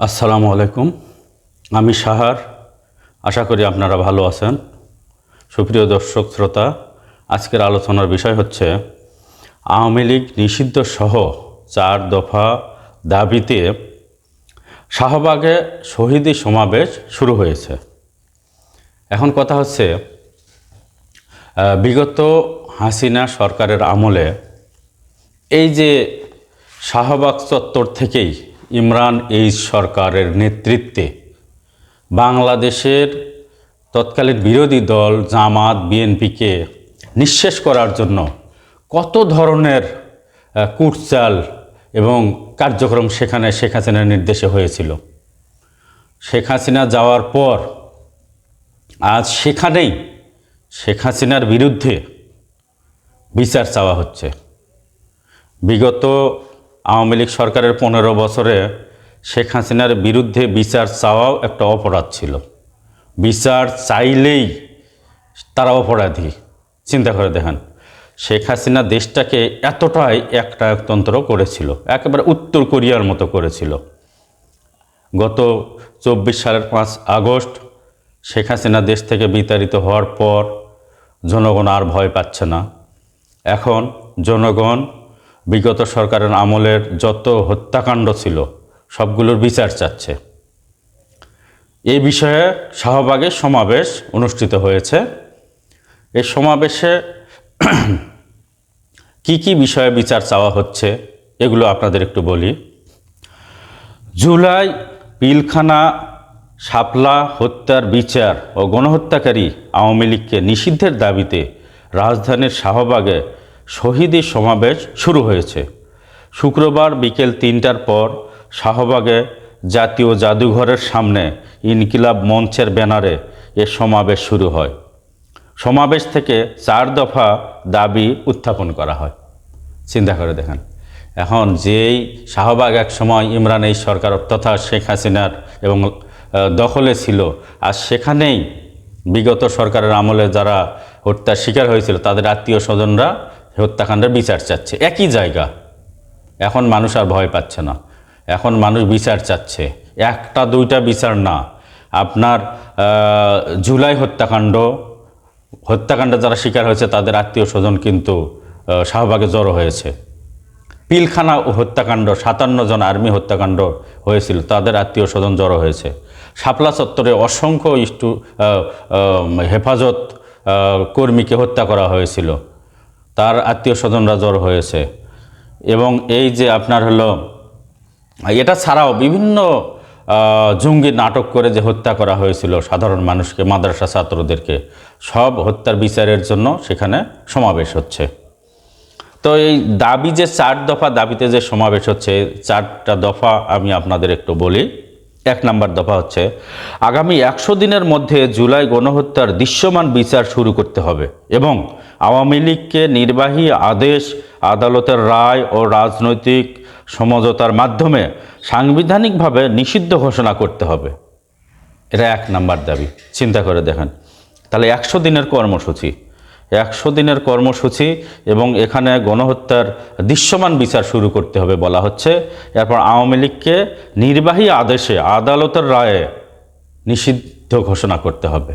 আসসালামু আলাইকুম। আমি সাহার। আশা করি আপনারা ভালো আছেন। সুপ্রিয় দর্শক, শ্রোতা, আজকের আলোচনার বিষয় হচ্ছে, আওয়ামী লীগ নিষিদ্ধ সহ চার দফা দাবিতে শাহবাগে শহীদি সমাবেশ শুরু হয়েছে। এখন কথা হচ্ছে বিগত হাসিনা সরকারের আমলে এই যে শাহবাগ চত্বর থেকেই ইমরান এই সরকারের নেতৃত্বে। বাংলাদেশের তৎকালীন বিরোধী দল জামাত বিএনপিকে নিঃশেষ করার জন্য কত ধরনের কুটচাল এবং কার্যক্রম সেখানে শেখ হাসিনার নির্দেশে হয়েছিল। শেখ হাসিনা যাওয়ার পর আজ সেখানেই শেখ হাসিনার বিরুদ্ধে বিচার চাওয়া হচ্ছে। বিগত আওয়ামী লীগ সরকারের পনেরো বছরে শেখ হাসিনার বিরুদ্ধে বিচার চাওয়াও একটা অপরাধ ছিল। বিচার চাইলেই তারা অপরাধী, চিন্তা করে দেখেন। শেখ হাসিনা দেশটাকে এতটাই একটা একতন্ত্র করেছিল, একেবারে উত্তর কোরিয়ার মতো করেছিল। গত চব্বিশ সালের পাঁচ আগস্ট শেখ হাসিনা দেশ থেকে বিতাড়িত হওয়ার পর জনগণ আর ভয় পাচ্ছে না। এখন জনগণ বিগত সরকারের আমলের যত হত্যাকাণ্ড ছিল, সবগুলোর বিচার চাচ্ছে। এই বিষয়ে শাহবাগে সমাবেশ অনুষ্ঠিত হয়েছে। এই সমাবেশে কি কি বিষয়ে বিচার চাওয়া হচ্ছে, এগুলো আপনাদের একটু বলি। জুলাই পিলখানা শাপলা হত্যার বিচার ও গণহত্যাকারী আওয়ামী লীগকে নিষিদ্ধের দাবিতে রাজধানীর শাহবাগে শহীদি সমাবেশ শুরু হয়েছে। শুক্রবার বিকেল তিনটার পর শাহবাগে জাতীয় জাদুঘরের সামনে ইনকিলাব মঞ্চের ব্যানারে এ সমাবেশ শুরু হয়। সমাবেশ থেকে চার দফা দাবি উত্থাপন করা হয়। চিন্তা করে দেখেন। এখন যেই শাহবাগ এক সময় ইমরান এই সরকার তথা শেখ হাসিনার এবং দখলে ছিল, আর সেখানেই বিগত সরকারের আমলে যারা হত্যার শিকার হয়েছিল, তাদের আত্মীয় স্বজনরা হত্যাকাণ্ডের বিচার চাচ্ছে। একই জায়গা। এখন মানুষ আর ভয় পাচ্ছে না। এখন মানুষ বিচার চাচ্ছে। একটা, দুইটা বিচার না। আপনার জুলাই হত্যাকাণ্ড, হত্যাকাণ্ডে যারা শিকার হয়েছে, তাদের আত্মীয় স্বজন কিন্তু শাহবাগে জড়ো হয়েছে। পিলখানা হত্যাকাণ্ড, সাতান্ন জন আর্মি হত্যাকাণ্ড হয়েছিল, তাদের আত্মীয় স্বজন জড়ো হয়েছে। শাপলা চত্বরে অসংখ্য ইস্টু হেফাজত কর্মীকে হত্যা করা হয়েছিল। তার আত্মীয় স্বজনরা জড়ো হয়েছে। এবং এই যে আপনার হলো, এটা ছাড়াও বিভিন্ন জঙ্গি নাটক করে যে হত্যা করা হয়েছিল সাধারণ মানুষকে, মাদ্রাসা ছাত্রদেরকে, সব হত্যার বিচারের জন্য সেখানে সমাবেশ হচ্ছে। তো এই দাবি যে চার দফা দাবিতে যে সমাবেশ হচ্ছে চারটা দফা আমি আপনাদের একটু বলি। এক নাম্বার দফা হচ্ছে, আগামী একশো দিনের মধ্যে জুলাই গণহত্যার দৃশ্যমান বিচার শুরু করতে হবে এবং আওয়ামী লীগকে নির্বাহী আদেশ, আদালতের রায় ও রাজনৈতিক সমঝোতার মাধ্যমে সাংবিধানিকভাবে নিষিদ্ধ ঘোষণা করতে হবে। এটা এক নাম্বার দাবি। চিন্তা করে দেখেন। তাহলে একশো দিনের কর্মসূচি একশো দিনের কর্মসূচি এবং এখানে গণহত্যার দৃশ্যমান বিচার শুরু করতে হবে বলা হচ্ছে। এরপর আওয়ামী লীগকে নির্বাহী আদেশে আদালতের রায়ে নিষিদ্ধ ঘোষণা করতে হবে।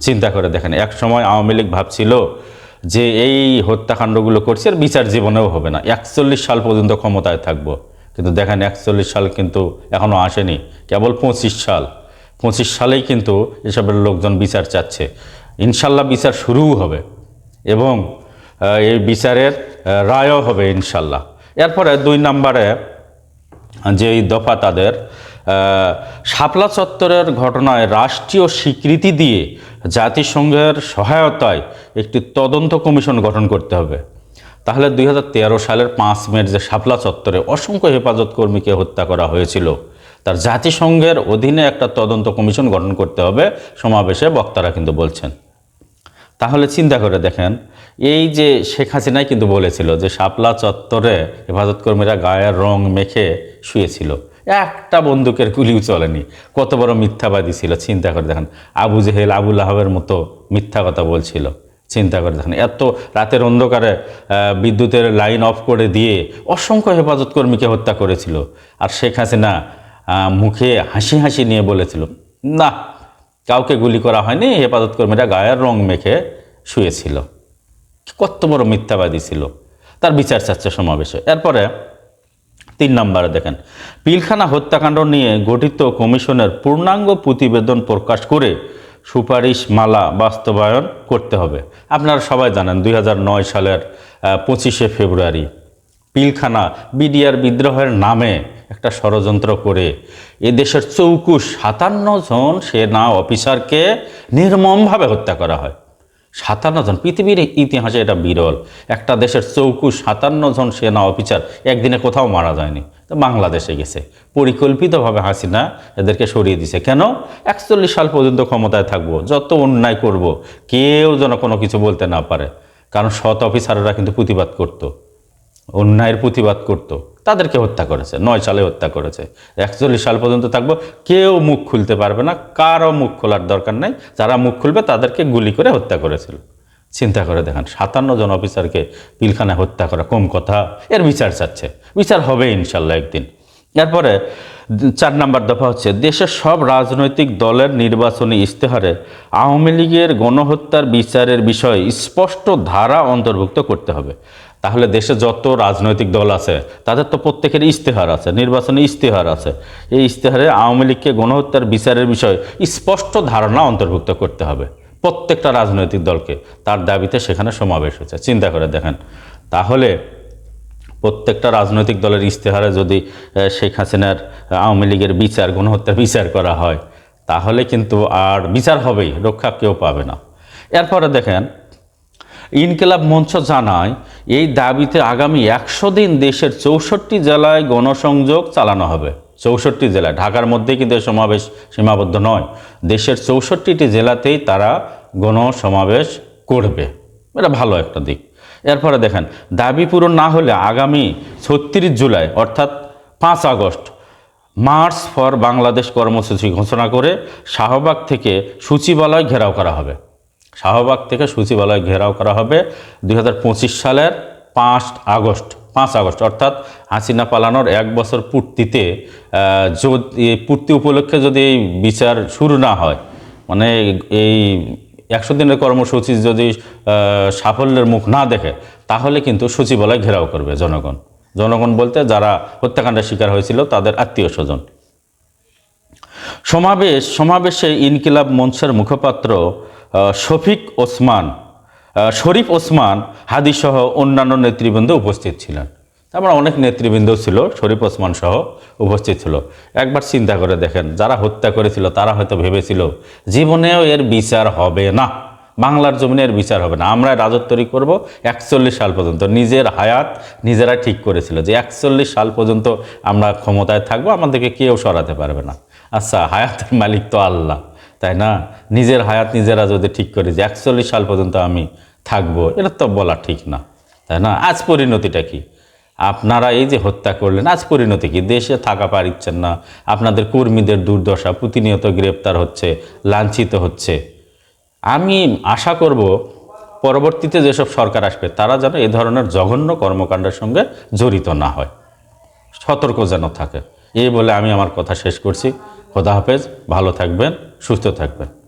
চিন্তা করে দেখেন, এক সময় আওয়ামী লীগ ভাবছিল যে এই হত্যাকাণ্ডগুলো করছে আর বিচার জীবনেও হবে না। একচল্লিশ সাল পর্যন্ত ক্ষমতায় থাকব। কিন্তু দেখেন, একচল্লিশ সাল কিন্তু এখনও আসেনি, কেবল পঁচিশ সাল। পঁচিশ সালেই কিন্তু এসবের লোকজন বিচার চাচ্ছে। ইনশাল্লাহ বিচার শুরুও হবে এবং এই বিচারের রায়ও হবে ইনশাল্লাহ। এরপরে দুই নম্বরে যে এই দফা তাদের শাপলা চত্বরের ঘটনায় রাষ্ট্রীয় স্বীকৃতি দিয়ে জাতিসংঘের সহায়তায় একটি তদন্ত কমিশন গঠন করতে হবে। তাহলে দুই হাজার তেরো সালের পাঁচ মের যে শাপলা চত্বরে অসংখ্য হেফাজত কর্মীকে হত্যা করা হয়েছিল, তার জাতিসংঘের অধীনে একটা তদন্ত কমিশন গঠন করতে হবে, সমাবেশে বক্তারা কিন্তু বলছেন। তাহলে চিন্তা করে দেখেন, এই যে শেখ হাসিনাই কিন্তু বলেছিল যে শাপলা চত্বরে হেফাজত কর্মীরা গায়ের রং মেখে শুয়েছিল। একটা বন্দুকের গুলিও চলেনি। কত বড় মিথ্যাবাদী ছিল, চিন্তা করে দেখেন। আবু জেহেল আবুল আহাবের মতো মিথ্যা কথা বলছিল। চিন্তা করে দেখেন, এত রাতের অন্ধকারে বিদ্যুতের লাইন অফ করে দিয়ে অসংখ্য হেফাজত কর্মীকে হত্যা করেছিল। আর শেখ হাসিনা মুখে হাসি হাসি নিয়ে বলেছিল, না কাউকে গুলি করা হয়নি, হেফাজত কর্মীরা গায়ের রং মেখে শুয়েছিল। কত বড় মিথ্যাবাদী ছিল। তার বিচার চাচ্ছে সমাবেশে। এরপরে তিন নম্বরে দেখেন, পিলখানা হত্যাকাণ্ড নিয়ে গঠিত কমিশনের পূর্ণাঙ্গ প্রতিবেদন প্রকাশ করে সুপারিশ মালা বাস্তবায়ন করতে হবে। আপনারা সবাই জানেন, দুই হাজার নয় সালের পঁচিশে ফেব্রুয়ারি পিলখানা বিডিআর বিদ্রোহের নামে একটা ষড়যন্ত্র করে। এ দেশের চৌকুশ সাতান্ন জন সেনা অফিসারকে নির্মমভাবে হত্যা করা হয়। সাতান্ন জন, পৃথিবীর ইতিহাসে এটা বিরল। একটা দেশের চৌকুশ সাতান্ন জন সেনা অফিসার একদিনে কোথাও মারা যায়নি, তো বাংলাদেশে গেছে। পরিকল্পিতভাবে হাসিনা এদেরকে সরিয়ে দিছে। কেন? একচল্লিশ সাল পর্যন্ত ক্ষমতায় থাকব, যত অন্যায় করব, কেউ যেন কোনো কিছু বলতে না পারে। কারণ সৎ অফিসাররা কিন্তু প্রতিবাদ করতো। অন্যায়ের প্রতিবাদ করত। তাদেরকে হত্যা করেছে, নয় সালে হত্যা করেছে। একচল্লিশ সাল পর্যন্ত থাকব, কেউ মুখ খুলতে পারবে না কারও মুখ খোলার দরকার নাই, যারা মুখ খুলবে তাদেরকে গুলি করে হত্যা করেছিল। চিন্তা করে দেখেন, সাতান্ন জন অফিসারকে পিলখানায় হত্যা করা কম কথা, এর বিচার চাচ্ছে। বিচার হবে ইনশাল্লাহ একদিন। এরপরে চার নাম্বার দফা হচ্ছে, দেশের সব রাজনৈতিক দলের নির্বাচনী ইশতেহারে আওয়ামী লীগের গণহত্যার বিচারের বিষয়ে স্পষ্ট ধারা অন্তর্ভুক্ত করতে হবে। তাহলে দেশে যত রাজনৈতিক দল আছে, তাদের তো প্রত্যেকের ইশতেহার আছে, নির্বাচনী ইশতেহার আছে। এই ইশতেহারে আওয়ামী লীগকে গণহত্যার বিচারের বিষয়ে স্পষ্ট ধারণা অন্তর্ভুক্ত করতে হবে প্রত্যেকটা রাজনৈতিক দলকে। তার দাবিতে সেখানে সমাবেশ হয়েছে। চিন্তা করে দেখেন। তাহলে প্রত্যেকটা রাজনৈতিক দলের ইশতেহারে যদি শেখ হাসিনার আওয়ামী লীগের বিচার, গণহত্যার বিচার করা হয়, তাহলে কিন্তু আর বিচার হবেই, রক্ষা কেউ পাবে না। এরপরে দেখেন, ইনকিলাব মঞ্চ জানায়, এই দাবিতে আগামী একশো দিন দেশের চৌষট্টি জেলায় গণসংযোগ চালানো হবে। চৌষট্টি জেলায়, ঢাকার মধ্যেই কিন্তু সমাবেশ সীমাবদ্ধ নয়। দেশের চৌষট্টিটি জেলাতেই তারা গণসমাবেশ করবে। এটা ভালো একটা দিক। এরপরে দেখেন, দাবি পূরণ না হলে আগামী ছত্রিশ জুলাই, অর্থাৎ পাঁচ আগস্ট, মার্চ ফর বাংলাদেশ কর্মসূচি ঘোষণা করে শাহবাগ থেকে সূচিবালয় ঘেরাও করা হবে। শাহবাগ থেকে সূচিবালয় ঘেরাও করা হবে দু হাজার পঁচিশ সালের পাঁচ আগস্ট পাঁচ আগস্ট, অর্থাৎ হাসিনা পালানোর এক বছর পূর্তিতে যদি, পূর্তি উপলক্ষে যদি এই বিচার শুরু না হয় মানে এই একশো দিনের কর্মসূচি যদি সাফল্যের মুখ না দেখে, তাহলে কিন্তু সচিবালয় ঘেরাও করবে জনগণ। জনগণ বলতে যারা হত্যাকাণ্ডের শিকার হয়েছিল, তাদের আত্মীয় স্বজন। সমাবেশ সমাবেশে ইনকিলাব মঞ্চের মুখপাত্র শফিক ওসমান শরীফ ওসমান হাদিসহ অন্যান্য নেতৃবৃন্দ উপস্থিত ছিলেন। তারপর অনেক নেতৃবৃন্দ ছিল, শরীফ ওসমান সহ উপস্থিত ছিল। একবার চিন্তা করে দেখেন, যারা হত্যা করেছিল, তারা হয়তো ভেবেছিল, জীবনেও এর বিচার হবে না। বাংলার জমিনে এর বিচার হবে না। আমরা রাজত্বরী করব। একচল্লিশ সাল পর্যন্ত নিজের হায়াত নিজেরা ঠিক করেছিল যে একচল্লিশ সাল পর্যন্ত আমরা ক্ষমতায় থাকব, আমাদেরকে কেউ সরাতে পারবে না। আচ্ছা হায়াতের মালিক তো আল্লাহ, তাই না? নিজের হায়াত নিজেরা যদি ঠিক করি যে একচল্লিশ সাল পর্যন্ত আমি থাকব, এটা তো বলা ঠিক না, তাই না? আজ পরিণতিটা কি? আপনারা এই যে হত্যা করলেন, আজ পরিণতি কি? দেশে থাকা পারিচ্ছেন না। আপনাদের কর্মীদের দুর্দশা, প্রতিনিয়ত গ্রেপ্তার হচ্ছে, লাঞ্ছিত হচ্ছে। আমি আশা করব, পরবর্তীতে যেসব সরকার আসবে, তারা যেন এ ধরনের জঘন্য কর্মকাণ্ডের সঙ্গে জড়িত না হয়। সতর্ক যেন থাকে। এই বলে আমি আমার কথা শেষ করছি। খোদা হাফেজ, ভালো থাকবেন, সুস্থ থাকবেন।